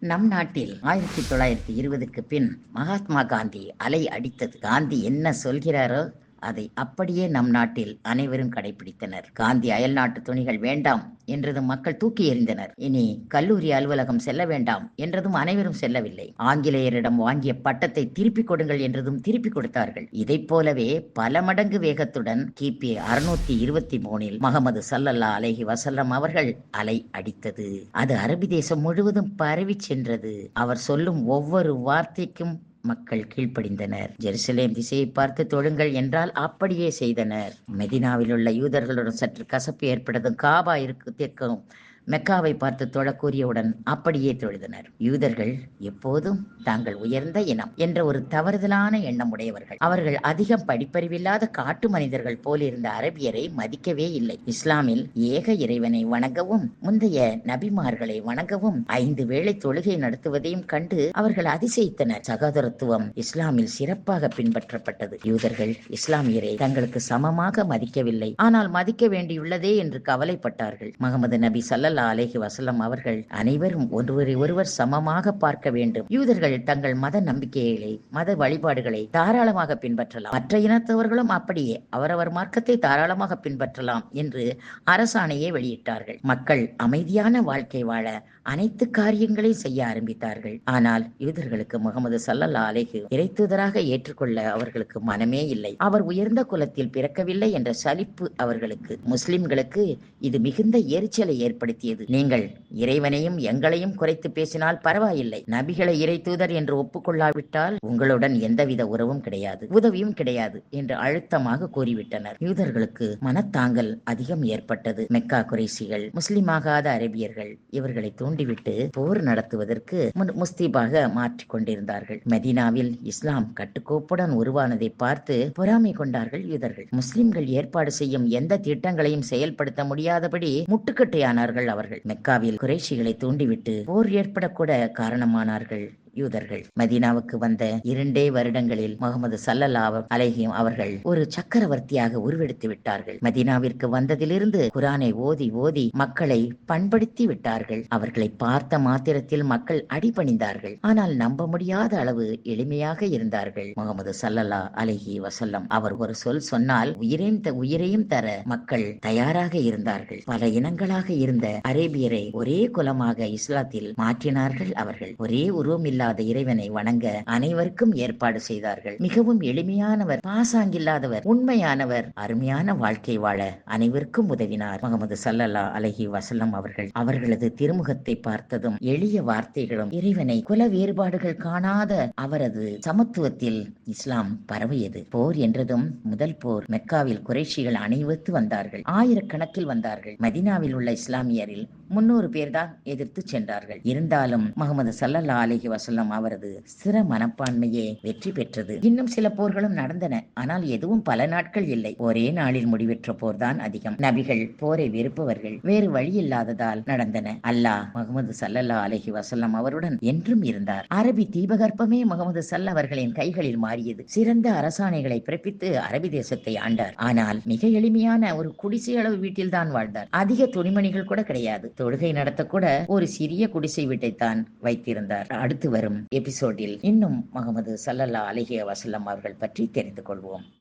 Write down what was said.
நம் நாட்டில் ஆயிரத்தி தொள்ளாயிரத்தி இருபதுக்கு பின் மகாத்மா காந்தி அலை அடித்தது. காந்தி என்ன சொல்கிறாரோ அதை அப்படியே நம் நாட்டில் அனைவரும் கடைபிடித்தனர் காந்தி அயல்நாட்டு துணிகள் வேண்டாம் என்றதும் மக்கள் தூக்கி எறிந்தனர். இனி கல்லூரி அலுவலகம் செல்ல வேண்டாம் என்றதும் அனைவரும் செல்லவில்லை. ஆங்கிலேயரிடம் வாங்கிய பட்டத்தை திருப்பிக் கொடுங்கள் என்றதும் திருப்பிக் கொடுத்தார்கள். இதை போலவே பல மடங்கு வேகத்துடன் கிபி அறுநூத்தி இருபத்தி மூணில் முகமது சல்லல்லா அலஹி வசல்லம் அவர்கள் அலை அடித்தது. அது அரபி தேசம் முழுவதும் பரவி சென்றது. அவர் சொல்லும் ஒவ்வொரு வார்த்தைக்கும் மக்கள் கீழ்ப்படிந்தனர். ஜெருசலேம் திசையை பார்த்து தொழுங்கள் என்றால் அப்படியே செய்தனர். மெதினாவில் உள்ள யூதர்களுடன் சற்று கசப்பு ஏற்பட்டதும் காபா இருக்கும் மெக்காவை பார்த்து தொழக்கூறியவுடன் அப்படியே தொழுதனர். யூதர்கள் எப்போதும் தாங்கள் உயர்ந்த இனம் என்ற ஒரு தவறுதலான எண்ணம் உடையவர்கள். அவர்கள் அதிகம் படிப்பறிவில்லாத காட்டு மனிதர்கள் போலிருந்த அரபியரை மதிக்கவே இல்லை. இஸ்லாமில் ஏக இறைவனை வணங்கவும் முந்தைய நபிமார்களை வணங்கவும் ஐந்து வேளை தொழுகை நடத்துவதையும் கண்டு அவர்கள் அதிசயித்தனர். சகோதரத்துவம் இஸ்லாமில் சிறப்பாக பின்பற்றப்பட்டது. யூதர்கள் இஸ்லாமியரை தங்களுக்கு சமமாக மதிக்கவில்லை. ஆனால் மதிக்க வேண்டியுள்ளதே என்று கவலைப்பட்டார்கள். முகமது நபி சல்லல் சல்லல்லா அலேஹி வசல்லம் அவர்கள் அனைவரும் ஒருவரை ஒருவர் சமமாக பார்க்க வேண்டும். யூதர்கள் தங்கள் மத நம்பிக்கைகளை மத வழிபாடுகளை தாராளமாக பின்பற்றலாம். மற்ற இனத்தவர்களும் அப்படியே அவரவர் மார்க்கத்தை தாராளமாக பின்பற்றலாம் என்று அரசாணையை வெளியிட்டார்கள். மக்கள் அமைதியான வாழ்க்கை வாழ அனைத்து காரியங்களையும் செய்ய ஆரம்பித்தார்கள். ஆனால் யூதர்களுக்கு முகமது சல்லல்லா அலேஹு இறைத்துதராக ஏற்றுக்கொள்ள அவர்களுக்கு மனமே இல்லை. அவர் உயர்ந்த குலத்தில் பிறக்கவில்லை என்ற சலிப்பு அவர்களுக்கு. முஸ்லிம்களுக்கு இது மிகுந்த எரிச்சலை பேசியது நீங்கள் இறைவனையும் எங்களையும் குறைத்து பேசினால் பரவாயில்லை. நபிகளை இறை தூதர் என்று ஒப்புக்கொள்ளாவிட்டால் உங்களுடன் எந்தவித உறவும் கிடையாது உதவியும் கிடையாது என்று அழுத்தமாக கூறிவிட்டனர். யூதர்களுக்கு மனத்தாங்கல் அதிகம் ஏற்பட்டது. மெக்கா குறைசிகள் முஸ்லிமாகாத அரபியர்கள் இவர்களை தூண்டிவிட்டு போர் நடத்துவதற்கு முஸ்தீபாக மாற்றிக் கொண்டிருந்தார்கள். மெதினாவில் இஸ்லாம் கட்டுக்கோப்புடன் உருவானதை பார்த்து பொறாமை கொண்டார்கள் யூதர்கள். முஸ்லிம்கள் ஏற்பாடு செய்யும் எந்த திட்டங்களையும் செயல்படுத்த முடியாதபடி முட்டுக்கட்டையானார்கள் அவர்கள் மெக்காவில் குறைஷிகளை தூண்டிவிட்டு போர் ஏற்படக்கூட காரணமானார்கள். யூதர்கள். மதீனாவுக்கு வந்த இரண்டே வருடங்களில் முகமது சல்லல்லா அலைஹிம் அவர்கள் ஒரு சக்கரவர்த்தியாக உருவெடுத்து விட்டார்கள். மதீனாவிற்கு வந்ததிலிருந்து குரானை ஓதி ஓதி மக்களை பண்படுத்தி விட்டார்கள். அவர்களை பார்த்த மாத்திரத்தில் மக்கள் அடிபணிந்தார்கள். ஆனால் நம்ப முடியாத அளவு எளிமையாக இருந்தார்கள். முகமது சல்லல்லா அலஹி வசல்லம் அவர் ஒரு சொல் சொன்னால் உயிரையும் உயிரையும் தர மக்கள் தயாராக இருந்தார்கள். பல இனங்களாக இருந்த அரேபியரை ஒரே குலமாக இஸ்லாத்தில் மாற்றினார்கள் அவர்கள். ஒரே உருவமில்லா இல்லாத இறைவனை வணங்க அனைவருக்கும் ஏற்பாடு செய்தார்கள். மிகவும் எளிமையானவர் பாசாங்கில்லாதவர் உண்மையானவர் அருமையான வாழ்க்கை வாழ அனைவருக்கும் உதவினார். முகமது சல்லல்லா அலஹி வசல்லம் அவர்கள் அவர்களது திருமுகத்தை பார்த்ததும் எளிய வார்த்தைகளும் இறைவனை குல வேறுபாடுகள் காணாத அவரது சமத்துவத்தில் இஸ்லாம் பரவியது. போர் என்றதும் முதல் போர். மெக்காவில் குறைஷிகள் அனைவத்து வந்தார்கள். ஆயிரக்கணக்கில் வந்தார்கள். மதினாவில் உள்ள இஸ்லாமியரில் முன்னூறு பேர் தான் எதிர்த்து சென்றார்கள். இருந்தாலும் முகமது சல்லல்லா அலஹி வசல்லம் அவரது சிற மனப்பான்மையே வெற்றி பெற்றது. இன்னும் சில போர்களும் நடந்தன. ஆனால் எதுவும் பல நாட்கள் இல்லை. ஒரே நாளில் முடிவெற்ற போர் தான் அதிகம். நபிகள் போரை வெறுப்பவர்கள். வேறு வழி இல்லாததால் நடந்தன. அல்லாஹ் முகமது சல்லல்லா அலஹி வசல்லம் அவருடன் என்றும் இருந்தார். அரபி தீபகற்பமே முகமது சல்ல அவர்களின் கைகளில் மாறியது. சிறந்த அரசாணைகளை பிறப்பித்து அரபி தேசத்தை ஆண்டார். ஆனால் மிக எளிமையான ஒரு குடிசை அளவு வீட்டில் தான் வாழ்ந்தார். அதிக துணிமணிகள் கூட கிடையாது. தொழுகை நடத்த கூட ஒரு சிறிய குடிசை வீட்டைத்தான் வைத்திருந்தார். அடுத்து வரும் எபிசோடில் இன்னும் முகமது சல்லல்லா அலிஹிய வசல்லம் அவர்கள் பற்றி தெரிந்து கொள்வோம்.